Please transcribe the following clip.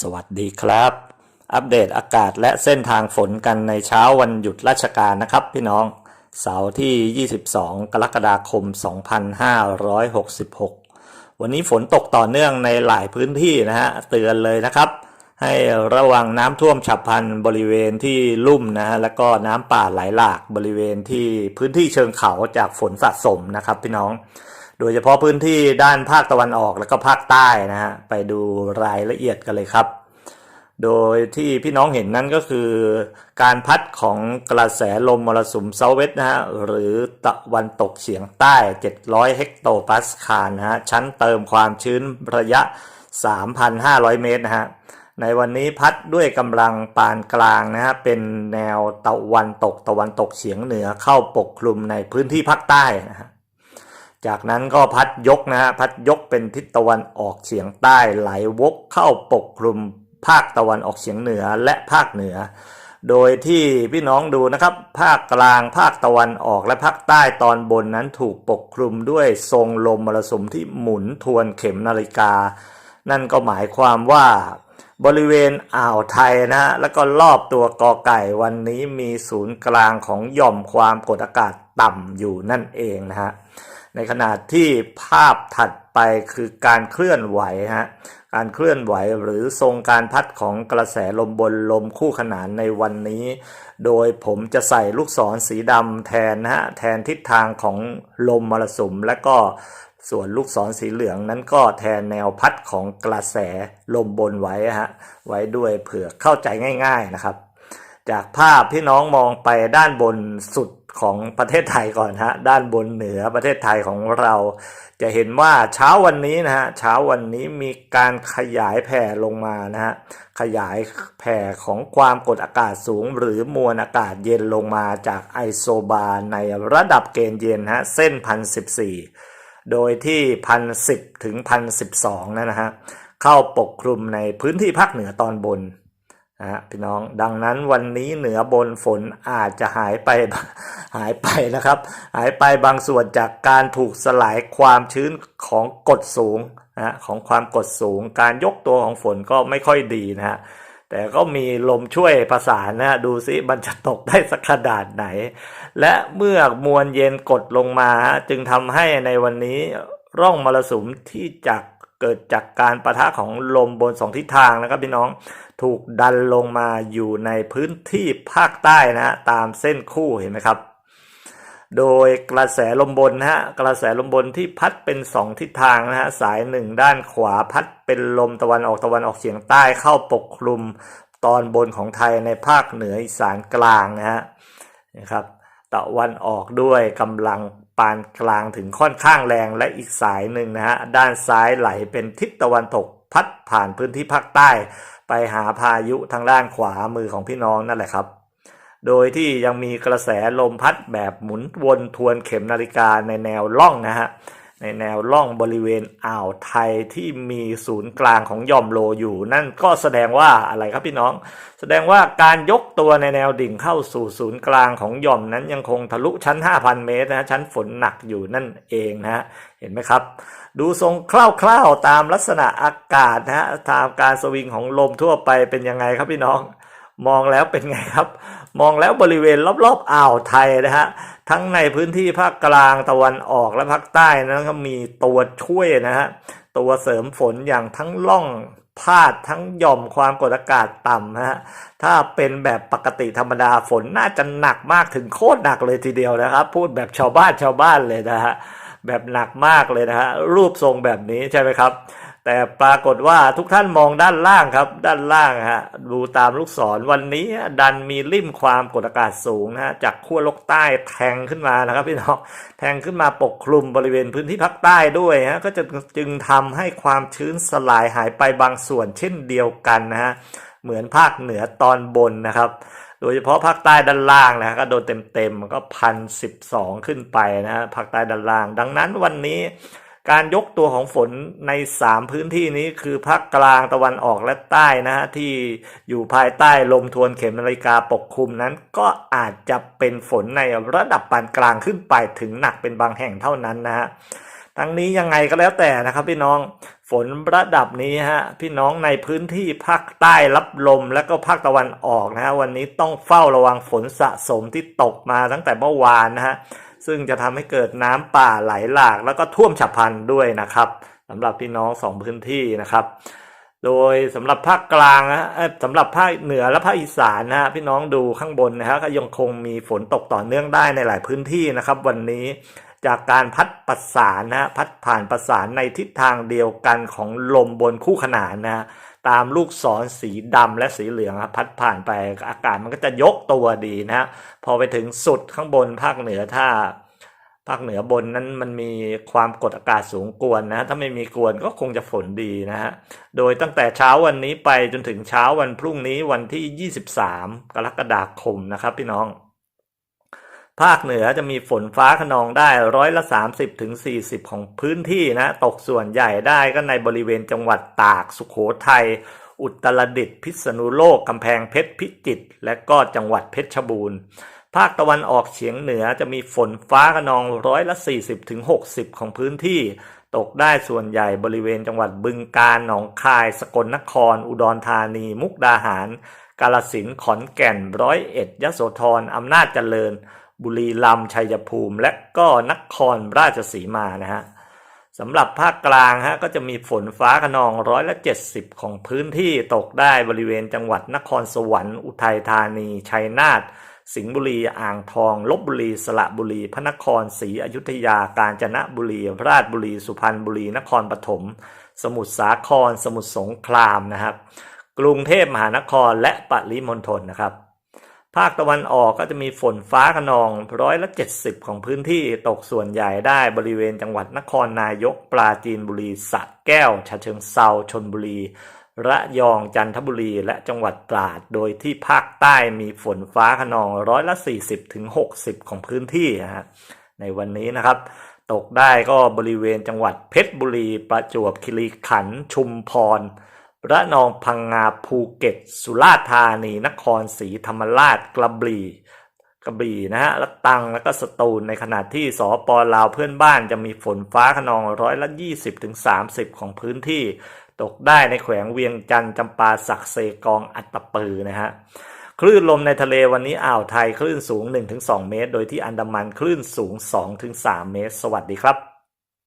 สวัสดีครับ อัปเดตอากาศและเส้นทางฝนกันในเช้าวันหยุดราชการนะครับพี่น้อง เสาร์ที่ 22 กรกฎาคม 2566 วันนี้ฝนตกต่อเนื่องในหลายพื้นที่นะฮะเตือนเลยนะครับ ให้ระวังน้ำท่วมฉับพลันบริเวณที่ลุ่มนะฮะแล้วก็น้ำป่าไหลหลากบริเวณที่พื้นที่เชิงเขาจากฝนสะสมนะครับพี่น้อง โดยเฉพาะพื้นที่ด้านภาคตะวันออกแล้วก็ภาคใต้นะฮะไปดูรายละเอียดกันเลยครับ โดยที่พี่น้องเห็นนั่นก็คือ การพัดของกระแสลมมรสุมเซาเวสนะฮะหรือตะวันตกเฉียงใต้ 700 เฮกโตปาสคาลนะฮะชั้นเติมความชื้นระยะ 3,500 เมตรนะฮะในวันนี้พัดด้วยกำลังปานกลางนะฮะเป็นแนวตะวันตกตะวันตกเฉียงเหนือเข้าปกคลุมในพื้นที่ภาคใต้นะฮะ จากนั้นก็พัดยกนะฮะพัดยกเป็นทิศตะวันออกเฉียงใต้ไหลวกเข้าปกคลุมภาคตะวันออกเฉียงเหนือและภาคเหนือ โดยที่พี่น้องดูนะครับ ภาคกลางภาคตะวันออกและภาคใต้ตอนบนนั้นถูกปกคลุมด้วยทรงลมมรสุมที่หมุนทวนเข็มนาฬิกา นั่นก็หมายความว่าบริเวณอ่าวไทยนะฮะแล้วก็รอบตัวกอไก่วันนี้มีศูนย์กลางของหย่อมความกดอากาศต่ำอยู่นั่นเองนะฮะ ในขณะที่ภาพถัดไปคือการเคลื่อนไหวฮะการเคลื่อนไหวหรือทรงการพัดของกระแสลมบนลมคู่ขนานในวันนี้ โดยผมจะใส่ลูกศรสีดำแทนฮะแทนทิศทางของลมมรสุมและก็ส่วนลูกศรสีเหลืองนั้นก็แทนแนวพัดของกระแสลมบนไว้ฮะไว้ด้วยเผื่อเข้าใจง่าย ๆนะครับ จากภาพพี่น้องมองไปด้านบนสุดของประเทศไทยก่อนฮะด้านบนเหนือประเทศไทยของเรา จะเห็นว่าเช้าวันนี้นะฮะเช้าวันนี้มีการขยายแผ่ลงมานะฮะขยายแผ่ของความกดอากาศสูง หรือมวลอากาศเย็นลงมาจากไอโซบาในระดับเกณฑ์เย็นฮะเส้นพันสิบสี่โดยที่พันสิบถึงพันสิบสองนะฮะเข้าปกคลุมในพื้นที่ภาคเหนือตอนบน นะฮะพี่น้องดังนั้นวันนี้เหนือบนฝนอาจจะหายไปหายไปนะครับ หายไปบางส่วนจากการถูกสลายความชื้นของกดสูงนะของความกดสูง การยกตัวของฝนก็ไม่ค่อยดีนะฮะแต่ก็มีลมช่วยประสานนะฮะดูซิมันจะตกได้สักขนาดไหน และเมื่อมวลเย็นกดลงมา จึงทำให้ในวันนี้ร่องมรสุมที่จาก เกิดจากการประทะของลมบนสองทิศทางนะครับพี่น้องถูกดันลงมาอยู่ในพื้นที่ภาคใต้นะฮะตามเส้นคู่เห็นไหมครับ โดยกระแสลมบนนะฮะกระแสลมบนที่พัดเป็นสองทิศทางนะฮะสายหนึ่งด้านขวาพัดเป็นลมตะวันออกตะวันออกเฉียงใต้เข้าปกคลุมตอนบนของไทยในภาคเหนืออีสานกลางนะฮะนะครับ ตะวันออกด้วยกำลังปานกลางถึงค่อนข้างแรงและอีกสายหนึ่งนะฮะด้านซ้ายไหลเป็นทิศตะวันตกพัดผ่านพื้นที่ภาคใต้ ไปหาพายุทางด้านขวามือของพี่น้องนั่นแหละครับ โดยที่ยังมีกระแสลมพัดแบบหมุนวนทวนเข็มนาฬิกาในแนวล่องนะฮะ ในแนวล่องบริเวณอ่าวไทยที่มีศูนย์กลางของย่อมโลอยู่ นั่นก็แสดงว่าอะไรครับพี่น้อง แสดงว่าการยกตัวในแนวดิ่งเข้าสู่ศูนย์กลางของย่อมนั้นยังคงทะลุชั้น 5,000 เมตรนะฮะชั้นฝนหนักอยู่นั่นเองนะฮะเห็นไหมครับ ดูทรงคร่าวๆตามลักษณะอากาศนะฮะตามการสวิงของลมทั่วไปเป็นยังไงครับพี่น้อง มองแล้วเป็นไงครับ มองแล้วบริเวณรอบๆอ่าวไทยนะฮะทั้งในพื้นที่ภาคกลางตะวันออกและภาคใต้นั้นก็มีตัวช่วยนะฮะตัวเสริมฝนอย่างทั้งล่องพาดทั้งหย่อมความกดอากาศต่ำนะฮะ ถ้าเป็นแบบปกติธรรมดาฝนน่าจะหนักมากถึงโคตรหนักเลยทีเดียวนะครับ พูดแบบชาวบ้านชาวบ้านเลยนะฮะ แบบหนักมากเลยนะฮะ รูปทรงแบบนี้ใช่ไหมครับ แต่ปรากฏว่าทุกท่านมองด้านล่างครับ ด้านล่างฮะดูตามลูกศรวันนี้ดันมีริมความกดอากาศสูงนะฮะจากขั้วโลกใต้แทงขึ้นมานะครับพี่น้องแทงขึ้นมาปกคลุมบริเวณพื้นที่ภาคใต้ด้วยฮะก็จะจึงทำให้ความชื้นสลายหายไปบางส่วนเช่นเดียวกันนะฮะเหมือนภาคเหนือตอนบนนะครับ โดยเฉพาะภาคใต้ด้านล่างนะฮะก็โดนเต็มๆก็พันสิบสองขึ้นไปนะฮะภาคใต้ด้านล่าง ดังนั้นวันนี้ การยกตัวของฝนใน 3 พื้นที่นี้คือภาคกลางตะวันออกและใต้นะฮะที่อยู่ภายใต้ลมทวนเข็มนาฬิกาปกคลุมนั้น ก็อาจจะเป็นฝนในระดับปานกลางขึ้นไปถึงหนักเป็นบางแห่งเท่านั้นนะฮะทั้งนี้ยังไงก็แล้วแต่นะครับพี่น้องฝนระดับนี้ฮะพี่น้องในพื้นที่ภาคใต้รับลมและก็ภาคตะวันออกนะฮะวันนี้ต้องเฝ้าระวังฝนสะสมที่ตกมาตั้งแต่เมื่อวานนะฮะ ซึ่งจะทำให้เกิดน้ำป่าไหลหลาก แล้วก็ท่วมฉับพลันด้วยนะครับสำหรับพี่น้องสองพื้นที่นะครับ โดยสำหรับภาคกลางนะสำหรับภาคเหนือและภาคอีสานนะพี่น้องดูข้างบนนะฮะก็ยังคงมีฝนตกต่อเนื่องได้ในหลายพื้นที่นะครับ วันนี้จากการพัดประสานนะพัดผ่านประสานในทิศทางเดียวกันของลมบนคู่ขนานนะ ตามลูกศรสีดำและสีเหลืองพัดผ่านไปอากาศมันก็จะยกตัวดีนะฮะพอไปถึงสุดข้างบนภาคเหนือถ้าภาคเหนือบนนั้นมันมีความกดอากาศสูงกวนนะ ถ้าไม่มีกวนก็คงจะฝนดีนะฮะ โดยตั้งแต่เช้าวันนี้ไปจนถึงเช้าวันพรุ่งนี้วันที่ 23 กรกฎาคมนะครับพี่น้อง ภาคเหนือจะมีฝนฟ้าขนองได้ร้อยละ 30ถึง40ของพื้นที่นะ ตกส่วนใหญ่ได้ก็ในบริเวณจังหวัดตากสุขโขทัย อุตรดิตถ์พิษณุโลก กำแพงเพชรพิจิตรและก็จังหวัดเพชรบูรณ์ ภาคตะวันออกเฉียงเหนือจะมีฝนฟ้าขนองร้อยละ 40ถึง60ของพื้นที่ ตกได้ส่วนใหญ่บริเวณจังหวัดบึงกาฬหนองคาย สกลนคร อุดรธานี มุกดาหาร กาฬสินขอนแก่นร้อยเอ็ดยโสธรอำนาจเจริญ บุรีรัมย์ชัยภูมิ และก็นครราชสีมานะฮะสำหรับภาคกลางฮะก็จะมีฝนฟ้าขนองร้อยละ70 ของพื้นที่ตกได้บริเวณจังหวัดนครสวรรค์อุทัยธานีชัยนาทสิงห์บุรีอ่างทองลบบุรีสระบุรี พระนครศรีอยุธยากาญจนบุรี ราชบุรี สุพรรณบุรี นครปฐมสมุทรสาคร สมุทรสงครามนะครับ กรุงเทพมหานครและปริมณฑลนะครับ ภาคตะวันออกก็จะมีฝนฟ้าขนองร้อยละ 70 ของพื้นที่ตกส่วนใหญ่ได้บริเวณจังหวัดนครนายกปราจีนบุรีสระแก้วฉะเชิงเซาชนบุรี ระยองจันทบุรีและจังหวัดตราด โดยที่ภาคใต้มีฝนฟ้าขนองร้อยละ 40ถึง60 ของพื้นที่นะฮะในวันนี้นะครับ ตกได้ก็บริเวณจังหวัดเพชรบุรี ประจวบคีรีขันธ์ชุมพร ระนองพังงาภูเก็ต สุราษฎร์ธานี นครศรีธรรมราชกระบี่กระบี่นะฮะและตังแล้วก็สตูลในขณะที่สปลาวเพื่อนบ้านจะมีฝนฟ้าขนองร้อยละ 20ถึง30ของพื้นที่ ตกได้ในแขวงเวียงจันทร์จำปาสักเซกองอัตตปือนะฮะคลื่นลมในทะเลวันนี้อ่าวไทยคลื่นสูง 1-2 เมตร โดยที่อันดามันคลื่นสูง 2-3 เมตร สวัสดีครับ